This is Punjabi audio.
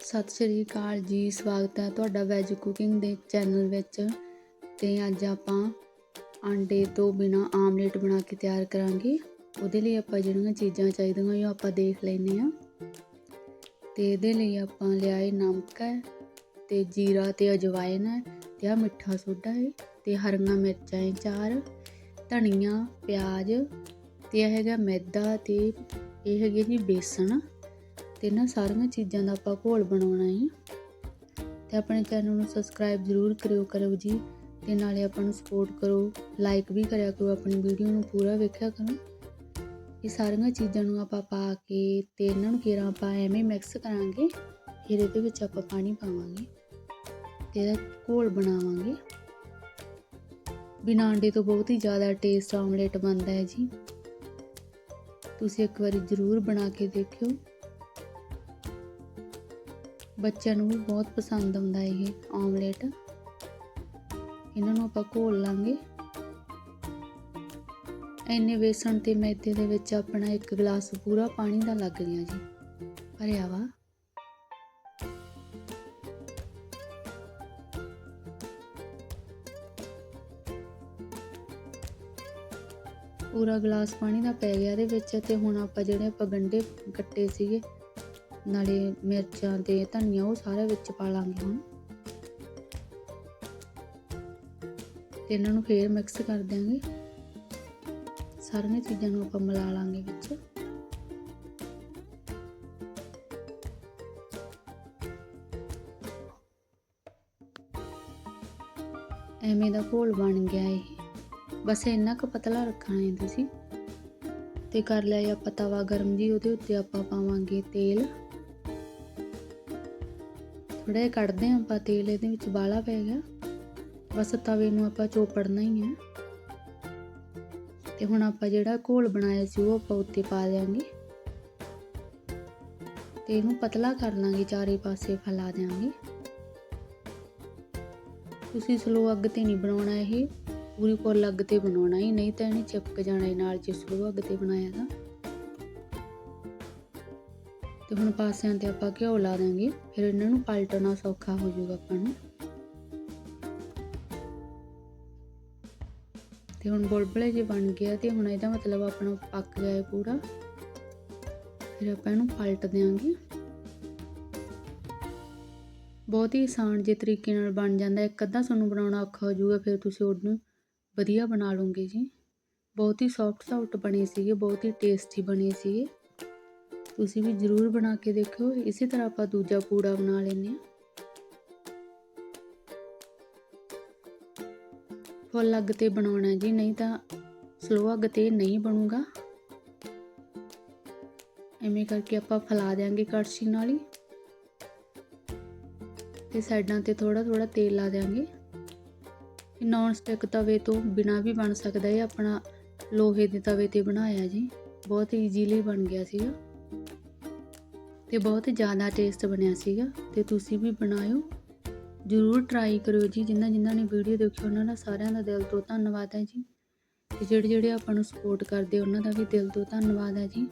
ਸਤਿ ਸ਼੍ਰੀ ਅਕਾਲ ਜੀ, ਸਵਾਗਤ ਹੈ ਤੁਹਾਡਾ ਵੈਜ ਕੁਕਿੰਗ ਦੇ ਚੈਨਲ ਵਿੱਚ। ਤੇ ਅੱਜ ਆਪਾਂ ਆਂਡੇ ਤੋਂ ਬਿਨਾ ਆਮਲੇਟ ਬਣਾ ਕੇ ਤਿਆਰ ਕਰਾਂਗੇ। ਉਹਦੇ ਲਈ ਆਪਾਂ ਜਿਹੜੀਆਂ ਚੀਜ਼ਾਂ ਚਾਹੀਦੀਆਂ ਉਹ ਆਪਾਂ ਦੇਖ ਲੈਨੇ ਆ ਤੇ ਇਹਦੇ ਲਈ ਆਪਾਂ ਲਿਆਏ ਨਮਕ ਹੈ ਤੇ ਜੀਰਾ ਤੇ ਅਜਵਾਇਨ ਹੈ ਤੇ ਆ ਮਿੱਠਾ ਸੋਡਾ ਹੈ ਤੇ ਹਰੀਆਂ ਮਿਰਚਾਂ ਹੈ ਚਾਰ, ਧਨੀਆ, ਪਿਆਜ਼ ਤੇ ਇਹ ਹੈਗਾ ਮੈਦਾ ਤੇ ਇਹ ਹੈਗੇ ਜੀ ਬੇਸਣ। ਤੇ ਨਾ ਸਾਰੀਆਂ ਚੀਜ਼ਾਂ ਦਾ ਆਪਾਂ ਘੋਲ ਬਣਾਉਣਾ ਹੈ ਤੇ ਆਪਣੇ ਚੈਨਲ ਨੂੰ ਸਬਸਕ੍ਰਾਈਬ ਜ਼ਰੂਰ ਕਰਿਓ ਕਰੋ ਜੀ ਤੇ ਨਾਲੇ ਆਪਾਂ ਨੂੰ ਸਪੋਰਟ ਕਰੋ। ਲਾਈਕ ਵੀ ਕਰਿਆ ਕਰੋ ਆਪਣੀ ਵੀਡੀਓ ਨੂੰ, ਪੂਰਾ ਵੇਖਿਆ ਕਰੋ। ਇਹ ਸਾਰੀਆਂ ਚੀਜ਼ਾਂ ਨੂੰ ਆਪਾਂ ਪਾ ਕੇ ਤੇ ਇਹਨਾਂ ਨੂੰ ਕਿਰਾਂ ਆਪਾਂ ਐਵੇਂ ਮਿਕਸ ਕਰਾਂਗੇ, ਫਿਰ ਇਹਦੇ ਵਿੱਚ ਆਪਾਂ ਪਾਣੀ ਪਾਵਾਂਗੇ ਤੇ ਇਹਦਾ ਘੋਲ ਬਣਾਵਾਂਗੇ। ਬਿਨਾਂ ਅੰਡੇ ਤੋਂ ਬਹੁਤ ਹੀ ਜ਼ਿਆਦਾ ਟੇਸਟ ਆਮਲੇਟ ਬਣਦਾ ਹੈ ਜੀ। ਤੁਸੀਂ ਇੱਕ ਵਾਰੀ ਜ਼ਰੂਰ ਬਣਾ ਕੇ ਦੇਖਿਓ। ਬੱਚਿਆਂ ਨੂੰ ਵੀ ਬਹੁਤ ਪਸੰਦ ਆਉਂਦਾ ਇਹ ਆਮਲੇਟ। ਇਹਨਾਂ ਨੂੰ ਆਪਾਂ ਘੋਲ ਲਾਂਗੇ। ਇੰਨੇ ਵੇਸਣ ਤੇ ਮੈਦੇ ਦੇ ਵਿੱਚ ਆਪਣਾ ਇੱਕ ਗਲਾਸ ਪੂਰਾ ਪਾਣੀ ਦਾ ਲੱਗ ਗਿਆ ਜੀ। ਭਰਿਆ ਵਾ। ਪੂਰਾ ਗਲਾਸ ਪਾਣੀ ਦਾ ਪੈ ਗਿਆ ਇਹਦੇ ਵਿੱਚ ਤੇ ਹੁਣ ਆਪਾਂ ਜਿਹੜੇ ਆਪਾਂ ਗੰਡੇ ਕੱਟੇ ਸੀਗੇ ਨਾਲੇ ਮਿਰਚਾਂ ਤੇ ਧਨੀਆ ਉਹ ਸਾਰਾ ਵਿੱਚ ਪਾ ਲਾਂਗੇ ਹੁਣ। ਤੇ ਇਹਨਾਂ ਨੂੰ ਫੇਰ ਮਿਕਸ ਕਰ ਦਿਆਂਗੇ। ਸਾਰੀਆਂ ਚੀਜ਼ਾਂ ਨੂੰ ਆਪਾਂ ਮਿਲਾ ਲਾਂਗੇ ਵਿੱਚ। ਐਵੇਂ ਦਾ ਘੋਲ ਬਣ ਗਿਆ ਇਹ। ਬਸ ਇੰਨਾ ਕੁ ਪਤਲਾ ਰੱਖਣਾ ਹੈ ਤੁਸੀਂ। ਤੇ ਕਰ ਲਿਆ ਆਪਾਂ ਤਵਾ ਗਰਮ ਜੀ, ਉਹਦੇ ਉੱਤੇ ਆਪਾਂ ਪਾਵਾਂਗੇ ਤੇਲ। ਥੋੜਾ ਜਿਹਾ ਕੱਢਦੇ ਹਾਂ ਆਪਾਂ, ਤੇਲ ਇਹਦੇ ਵਿੱਚ ਬਾਲਾ ਪੈ ਗਿਆ। ਬਸ ਤਵੇ ਨੂੰ ਆਪਾਂ ਚੋਪੜਨਾ ਹੀ ਹੈ। ਤੇ ਹੁਣ ਆਪਾਂ ਜਿਹੜਾ ਘੋਲ ਬਣਾਇਆ ਸੀ, ਉਹ ਆਪਾਂ ਉੱਤੇ ਪਾ ਦਿਆਂਗੇ। ਤੇ ਇਹਨੂੰ ਪਤਲਾ ਕਰ ਲਾਂਗੇ, ਚਾਰੇ ਪਾਸੇ ਫੈਲਾ ਦਿਆਂਗੇ। ਤੁਸੀਂ ਸਲੋ ਅੱਗ ਤੇ ਨਹੀਂ ਬਣਾਉਣਾ ਇਹ। ਪੂਰੀ ਫੁੱਲ ਅੱਗ ਤੇ ਬਣਾਉਣਾ ਹੀ, ਨਹੀਂ ਤਾਂ ਇਹਨੇ ਚਿਪਕ ਜਾਣਾ ਇਹ ਨਾਲ ਜੇ ਸਲੋ ਅੱਗ ਤੇ ਬਣਾਇਆ ਤਾਂ। ਤੇ ਹੁਣ ਪਾਸਿਆਂ ਤੇ ਆਪਾਂ ਘਿਓ ਲਾ ਦਾਂਗੇ। ਫਿਰ ਇਹਨਾਂ ਨੂੰ ਪਲਟਣਾ ਸੌਖਾ ਹੋ ਜਾਊਗਾ ਆਪਾਂ ਨੂੰ। ਤੇ ਹੁਣ ਬੁਲਬੁਲੇ ਜੇ ਬਣ ਗਿਆ ਤੇ ਹੁਣ ਇਹਦਾ ਮਤਲਬ ਆਪਣਾ ਪੱਕ ਗਿਆ ਹੈ ਪੂਰਾ। ਫਿਰ ਆਪਾਂ ਇਹਨੂੰ ਪਲਟ ਦਿਆਂਗੇ। ਬਹੁਤ ਹੀ ਆਸਾਨ ਜੇ ਤਰੀਕੇ ਨਾਲ ਬਣ ਜਾਂਦਾ, ਇੱਕ ਅੱਧਾ ਤੁਹਾਨੂੰ ਬਣਾਉਣਾ ਔਖਾ ਹੋ ਜਾਊਗਾ, ਫਿਰ ਤੁਸੀਂ ਉਹਨੂੰ ਵਧੀਆ ਬਣਾ ਲਓਗੇ ਜੀ। ਬਹੁਤ ਹੀ ਸੌਫਟ ਸੌਫਟ ਬਣੇ ਸੀਗੇ, ਬਹੁਤ ਹੀ ਟੇਸਟੀ ਬਣੇ ਸੀਗੇ। ਤੁਸੀਂ ਵੀ ਜ਼ਰੂਰ ਬਣਾ ਕੇ ਦੇਖਿਓ। ਇਸੇ ਤਰ੍ਹਾਂ ਆਪਾਂ ਦੂਜਾ ਪੂੜਾ ਬਣਾ ਲੈਂਦੇ ਹਾਂ। ਫੁੱਲ ਅੱਗ ਤੇ ਬਣਾਉਣਾ ਜੀ, ਨਹੀਂ ਤਾਂ ਸਲੋ ਅੱਗ ਤੇ ਨਹੀਂ ਬਣੂਗਾ। ਐਵੇਂ ਕਰਕੇ ਆਪਾਂ ਫਲਾ ਦੇਾਂਗੇ ਕੜਛੀ ਨਾਲ ਹੀ। ਤੇ ਸਾਈਡਾਂ ਤੇ ਥੋੜਾ ਥੋੜਾ ਤੇਲ ਲਾ ਦੇਾਂਗੇ ਇਹ ਨੌਨ ਸਟਿਕ ਤਵੇ ਤੋਂ ਬਿਨਾ ਵੀ ਬਣ ਸਕਦਾ ਹੈ ਆਪਣਾ ਲੋਹੇ ਦੇ ਤਵੇ ਤੇ ਬਣਾਇਆ ਜੀ। ਬਹੁਤ ਈਜ਼ੀਲੀ ਬਣ ਗਿਆ ਸੀਗਾ। ਤੇ ਬਹੁਤ ਜ਼ਿਆਦਾ ਟੇਸਟ ਬਣਿਆ ਸੀਗਾ ਤੇ ਤੁਸੀਂ ਵੀ ਬਣਾਇਓ। ਜ਼ਰੂਰ ਟਰਾਈ ਕਰਿਓ ਜੀ, ਜਿਨ੍ਹਾਂ ਜਿਨ੍ਹਾਂ ਨੇ ਵੀਡੀਓ ਦੇਖੀ ਉਹਨਾਂ ਦਾ ਸਾਰਿਆਂ ਦਾ ਦਿਲ ਤੋਂ ਧੰਨਵਾਦ ਹੈ ਜੀ। ਤੇ ਜਿਹੜੇ ਜਿਹੜੇ ਆਪਾਂ ਨੂੰ ਸਪੋਰਟ ਕਰਦੇ ਉਹਨਾਂ ਦਾ ਵੀ ਦਿਲ ਤੋਂ ਧੰਨਵਾਦ ਹੈ ਜੀ।